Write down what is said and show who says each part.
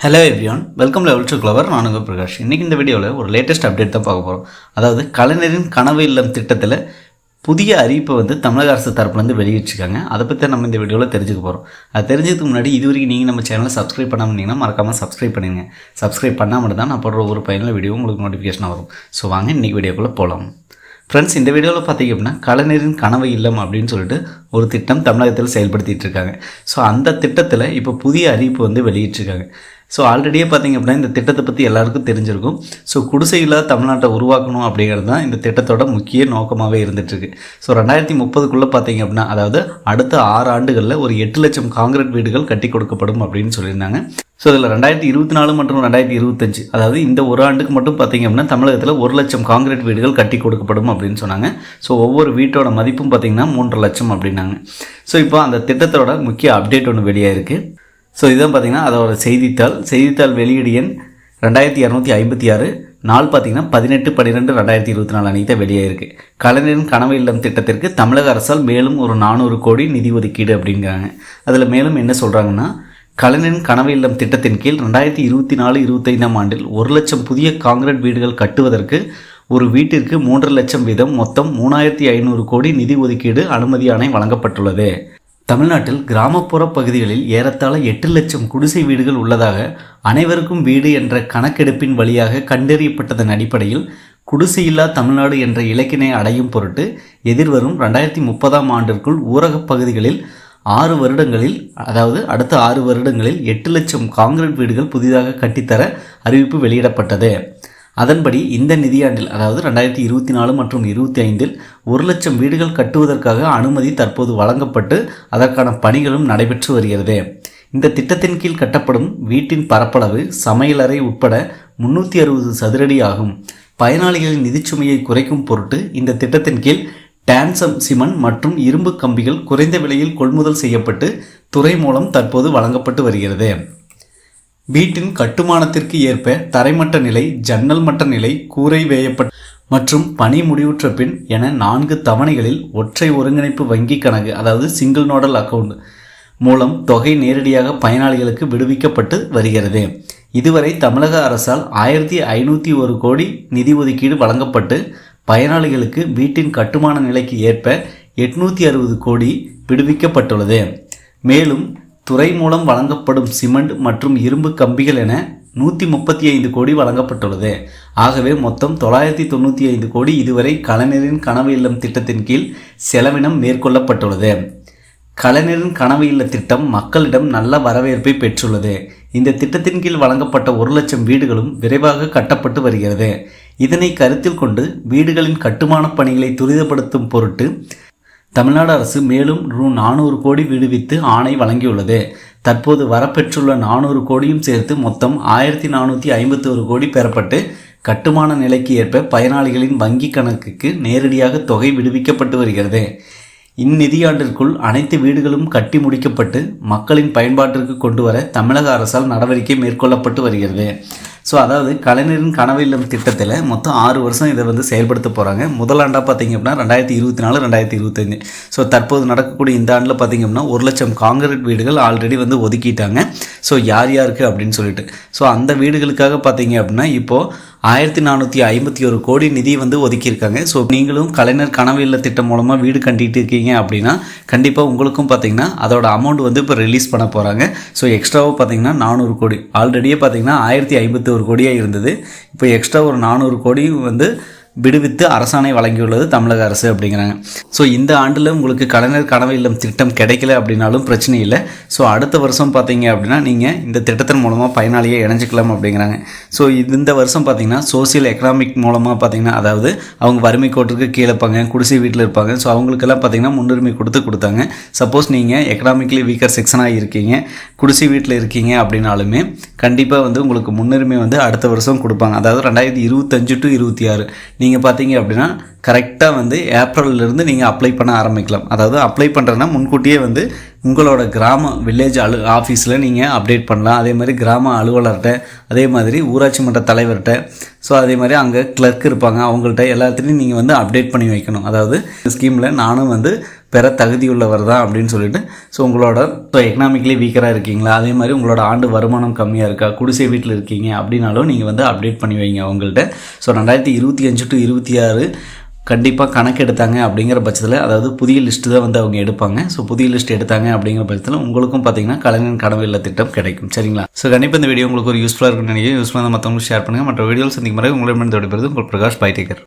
Speaker 1: Hello everyone welcome level to clever நானுங்க பிரகாஷ். இன்றைக்கி இந்த வீடியோவில் ஒரு லேட்டஸ்ட் அப்டேட் தான் பார்க்க போகிறோம் அதாவது கலைஞரின் கனவு இல்லம் திட்டத்தில் புதிய அறிவிப்பை வந்து தமிழக அரசு தரப்புலேருந்து வெளியிட்டிருக்காங்க. அதை பற்றி நம்ம இந்த வீடியோவில் தெரிஞ்சுக்க போகிறோம் அது தெரிஞ்சதுக்கு முன்னாடி இது வரைக்கும் நீங்கள் நம்ம சேனலை சப்ஸ்கிரைப் பண்ணாமல் இருந்தீங்கன்னா மறக்காமல் சப்ஸ்கிரைப் பண்ணிடுங்க சப்ஸ்கிரைப் பண்ணால் மட்டும் தான் நான் போடுற ஒரு பயனில் வீடியோ உங்களுக்கு நோட்டிஃபிகேஷனாக வரும். ஸோ வாங்க இன்றைக்கி வீடியோக்குள்ளே போகலாம் ஃப்ரெண்ட்ஸ் இந்த வீடியோவில் பார்த்தீங்க அப்படின்னா கலைஞரின் கனவு இல்லம் அப்படின்னு சொல்லிட்டு ஒரு திட்டம் தமிழகத்தில் செயல்படுத்திகிட்டு இருக்காங்க. ஸோ அந்த திட்டத்தில் இப்போ புதிய அறிவிப்பு வந்து வெளியிட்டிருக்காங்க. ஸோ ஆல்ரெடியே பார்த்தீங்க அப்படின்னா இந்த திட்டத்தை பற்றி எல்லாருக்கும் தெரிஞ்சிருக்கும். ஸோ குடிசை இல்லாத தமிழ்நாட்டை உருவாக்கணும் அப்படிங்கிறது தான் இந்த திட்டத்தோட முக்கிய நோக்கமாகவே இருந்துகிட்ருக்கு ஸோ ரெண்டாயிரத்தி முப்பதுக்குள்ளே பார்த்தீங்க அப்படின்னா அதாவது அடுத்த ஆறு ஆண்டுகளில் ஒரு எட்டு லட்சம் காங்கிரீட் வீடுகள் கட்டி கொடுக்கப்படும் அப்படின்னு சொல்லியிருந்தாங்க. ஸோ இதில் ரெண்டாயிரத்தி இருபத்தி நாலு மற்றும் ரெண்டாயிரத்தி இருபத்தஞ்சு அதாவது இந்த ஒரு ஆண்டுக்கு மட்டும் பார்த்தீங்க அப்படின்னா தமிழகத்தில் ஒரு லட்சம் காங்கிரீட் வீடுகள் கட்டி கொடுக்கப்படும் அப்படின்னு சொன்னாங்க. ஸோ ஒவ்வொரு வீட்டோட மதிப்பும் பார்த்தீங்கன்னா மூன்று லட்சம் அப்படின்னாங்க. ஸோ இப்போ அந்த திட்டத்தோட முக்கிய அப்டேட் ஒன்று வெளியாயிருக்கு. ஸோ இதுதான் பார்த்தீங்கன்னா அதோட செய்தித்தாள். செய்தித்தாள் வெளியீடு எண் ரெண்டாயிரத்தி இரநூத்தி ஐம்பத்தி ஆறு. நாள் பார்த்தீங்கன்னா பதினெட்டு பன்னிரெண்டு ரெண்டாயிரத்தி இருபத்தி நாலு அன்றைக்கி தான் வெளியே கலைஞரின் கனவு இல்லம் திட்டத்திற்கு தமிழக அரசால் மேலும் ஒரு நானூறு கோடி நிதி ஒதுக்கீடு அப்படிங்கிறாங்க. அதில் மேலும் என்ன சொல்கிறாங்கன்னா கலைஞரின் கனவு இல்லம் திட்டத்தின் கீழ் ரெண்டாயிரத்தி இருபத்தி நாலு இருபத்தைந்தாம் ஆண்டில் ஒரு லட்சம் புதிய காங்கிரீட் வீடுகள் கட்டுவதற்கு ஒரு வீட்டிற்கு மூன்று லட்சம் வீதம் மொத்தம் மூணாயிரத்தி ஐநூறு கோடி நிதி ஒதுக்கீடு அனுமதி ஆணை வழங்கப்பட்டுள்ளது. தமிழ்நாட்டில் கிராமப்புற பகுதிகளில் ஏறத்தாழ எட்டு லட்சம் குடிசை வீடுகள் உள்ளதாக அனைவருக்கும் வீடு என்ற கணக்கெடுப்பின் வழியாக கண்டறியப்பட்டதன் அடிப்படையில் குடிசையில்லா தமிழ்நாடு என்ற இலக்கினை அடையும் பொருட்டு எதிர்வரும் ரெண்டாயிரத்தி முப்பதாம் ஆண்டிற்குள் ஊரகப் பகுதிகளில் ஆறு வருடங்களில் அதாவது அடுத்த ஆறு வருடங்களில் எட்டு லட்சம் காங்கிரீட் வீடுகள் புதிதாக கட்டித்தர அறிவிப்பு வெளியிடப்பட்டது. அதன்படி இந்த நிதியாண்டில் அதாவது ரெண்டாயிரத்தி இருபத்தி நாலு மற்றும் இருபத்தி ஐந்தில் ஒரு லட்சம் வீடுகள் கட்டுவதற்காக அனுமதி தற்போது வழங்கப்பட்டு அதற்கான பணிகளும் நடைபெற்று வருகிறது. இந்த திட்டத்தின் கீழ் கட்டப்படும் வீட்டின் பரப்பளவு சமையலறை உட்பட முன்னூற்றி அறுபது சதுரடி ஆகும். பயனாளிகளின் நிதிச்சுமையை குறைக்கும் பொருட்டு இந்த திட்டத்தின் கீழ் டான்சம் சிமெண்ட் மற்றும் இரும்பு கம்பிகள் குறைந்த விலையில் கொள்முதல் செய்யப்பட்டு துறை மூலம் தற்போது வழங்கப்பட்டு வருகிறது. வீட்டின் கட்டுமானத்திற்கு ஏற்ப தரைமட்ட நிலை ஜன்னல் மட்ட நிலை கூரை வேயப்பட்ட மற்றும் பணி முடிவுற்ற பின் என நான்கு தவணைகளில் ஒற்றை ஒருங்கிணைப்பு வங்கி கணக்கு அதாவது சிங்கிள் நோடல் அக்கவுண்ட் மூலம் தொகை நேரடியாக பயனாளிகளுக்கு விடுவிக்கப்பட்டு வருகிறது. இதுவரை தமிழக அரசால் ஆயிரத்தி ஐநூற்றி ஒரு கோடி நிதி ஒதுக்கீடு வழங்கப்பட்டு பயனாளிகளுக்கு வீட்டின் கட்டுமான நிலைக்கு ஏற்ப எட்நூற்றி அறுபது கோடி விடுவிக்கப்பட்டுள்ளது. மேலும் துறை மூலம் வழங்கப்படும் சிமெண்ட் மற்றும் இரும்பு கம்பிகள் என நூற்றி முப்பத்தி ஐந்து கோடி வழங்கப்பட்டுள்ளது. ஆகவே மொத்தம் தொள்ளாயிரத்தி தொண்ணூற்றி ஐந்து கோடி இதுவரை கலைஞரின் கனவு இல்லம் திட்டத்தின் கீழ் செலவினம் மேற்கொள்ளப்பட்டுள்ளது. கலைஞரின் கனவு இல்ல திட்டம் மக்களிடம் நல்ல வரவேற்பை பெற்றுள்ளது. இந்த திட்டத்தின் கீழ் வழங்கப்பட்ட ஒரு லட்சம் வீடுகளும் விரைவாக கட்டப்பட்டு வருகிறது. இதனை கருத்தில் கொண்டு வீடுகளின் கட்டுமானப் பணிகளை துரிதப்படுத்தும் பொருட்டு தமிழ்நாடு அரசு மேலும் ரூ நானூறு கோடி விடுவித்து ஆணை வழங்கியுள்ளது. தற்போது வரப்பெற்றுள்ள நானூறு கோடியும் சேர்த்து மொத்தம் ஆயிரத்தி நானூற்றி ஐம்பத்தி ஒரு கோடி பெறப்பட்டு கட்டுமான நிலைக்கு ஏற்ப பயனாளிகளின் வங்கி கணக்குக்கு நேரடியாக தொகை விடுவிக்கப்பட்டு வருகிறது. இந்நிதியாண்டிற்குள் அனைத்து வீடுகளும் கட்டி முடிக்கப்பட்டு மக்களின் பயன்பாட்டிற்கு கொண்டு வர தமிழக அரசால் நடவடிக்கை மேற்கொள்ளப்பட்டு வருகிறது. ஸோ அதாவது கலைஞரின் கனவு இல்லம் திட்டத்தில் மொத்தம் ஆறு வருஷம் இதை வந்து செயல்படுத்த போகிறாங்க முதலாண்டாக பார்த்தீங்க அப்படின்னா ரெண்டாயிரத்தி இருபத்தி நாலு ரெண்டாயிரத்தி இருபத்தஞ்சு ஸோ தற்போது நடக்கக்கூடிய இந்த ஆண்டில் பார்த்தீங்க அப்படின்னா ஒரு லட்சம் காங்கிரீட் வீடுகள் ஆல்ரெடி வந்து ஒதுக்கிட்டாங்க. ஸோ யார் யாருக்கு அப்படின்னு சொல்லிட்டு. ஸோ அந்த வீடுகளுக்காக பார்த்திங்க அப்படின்னா இப்போது ஆயிரத்தி நானூற்றி ஐம்பத்தி ஒரு கோடி நிதி வந்து ஒதுக்கியிருக்காங்க. ஸோ நீங்களும் கலைஞர் கனவு இல்ல திட்டம் மூலமாக வீடு கட்டிட்டு இருக்கீங்க அப்படின்னா கண்டிப்பாக உங்களுக்கும் பார்த்தீங்கன்னா அதோட அமௌண்ட் வந்து இப்போ ரிலீஸ் பண்ண போகிறாங்க ஸோ எக்ஸ்ட்ராவாக பார்த்தீங்கன்னா நானூறு கோடி. ஆல்ரெடியே பார்த்தீங்கன்னா ஆயிரத்தி ஐம்பத்தி ஒரு கோடியாக இருந்தது. இப்போ எக்ஸ்ட்ரா ஒரு நானூறு கோடி வந்து விடுவித்து அரசாணை வழங்கியுள்ளது தமிழக அரசு அப்படிங்கிறாங்க. ஸோ இந்த ஆண்டில் உங்களுக்கு கலைஞர் கனவு இல்லம் திட்டம் கிடைக்கல அப்படின்னாலும் பிரச்சனை இல்லை. ஸோ அடுத்த வருஷம் பார்த்தீங்க அப்படின்னா நீங்கள் இந்த திட்டத்தின் மூலமாக பயனாளியை இணைஞ்சிக்கலாம் அப்படிங்கிறாங்க. ஸோ இந்த வருஷம் பார்த்தீங்கன்னா சோசியல் எக்கனாமிக் மூலமாக பார்த்தீங்கன்னா அதாவது அவங்க வறுமை கோட்டுக்கு கீழே இருப்பாங்க குடிசை வீட்டில் இருப்பாங்க. ஸோ அவங்களுக்கெல்லாம் பார்த்தீங்கன்னா முன்னுரிமை கொடுத்து கொடுத்தாங்க. சப்போஸ் நீங்கள் எக்கனாமிக்கலி வீக்கர் செக்ஷனாக இருக்கீங்க குடிசை வீட்டில் இருக்கீங்க அப்படின்னாலுமே கண்டிப்பாக வந்து உங்களுக்கு முன்னுரிமை வந்து அடுத்த வருஷம் கொடுப்பாங்க. அதாவது ரெண்டாயிரத்தி இருபத்தஞ்சு டு இருபத்தி ஆறு. நீங்கள் பார்த்தீங்க அப்படின்னா கரெக்டாக வந்து ஏப்ரல்லேருந்து நீங்கள் அப்ளை பண்ண ஆரம்பிக்கலாம். அதாவது அப்ளை பண்ணுறதுனா முன்கூட்டியே வந்து உங்களோட கிராம வில்லேஜ் அலு ஆஃபீஸில் நீங்கள் அப்டேட் பண்ணலாம். அதே மாதிரி கிராம அலுவலர்கிட்ட அதே மாதிரி ஊராட்சி மன்ற தலைவர்கிட்ட. ஸோ அதே மாதிரி அங்கே கிளர்க் இருப்பாங்க. அவங்கள்ட்ட எல்லாத்துலேயும் நீங்கள் வந்து அப்டேட் பண்ணி வைக்கணும். அதாவது ஸ்கீமில் நானும் வந்து பெற தகுதியுள்ளவர் தான் அப்படின்னு சொல்லிட்டு ஸோ உங்களோட ஸோ எக்கனாமிக்கலி வீக்கராக இருக்கீங்களா? அதே மாதிரி உங்களோட ஆண்டு வருமானம் கம்மியாக இருக்கா? குடிசை வீட்டில் இருக்கீங்க அப்படின்னாலும் நீங்கள் வந்து அப்டேட் பண்ணி வைங்க அவங்கள்ட்ட. ஸோ ரெண்டாயிரத்தி இருபத்தி அஞ்சு டு இருபத்தி ஆறு கண்டிப்பாக கணக்கு எடுத்தாங்க அப்படிங்கிற பட்சத்தில் அதாவது புதிய லிஸ்ட்டு தான் வந்து அவங்க எடுப்பாங்க. ஸோ புதிய லிஸ்ட் எடுத்தாங்க அப்படிங்கிற பட்சத்தில் உங்களுக்கும் பார்த்தீங்கன்னா கலைஞன் கனவு இல்ல திட்டம் கிடைக்கும். சரிங்களா? ஸோ கண்டிப்பாக இந்த வீடியோ உங்களுக்கு ஒரு யூஸ்ஃபுல்லாக இருக்குன்னு நினைக்கிறேன். யூஸ்ஃபுல்லாக மற்றவங்களுக்கு ஷேர் பண்ணுங்கள் மற்ற வீடியோ சந்திக்கும் முறை உங்களிடம் தொடர்பு உங்கள் பிரகாஷ் பைடேக்கர்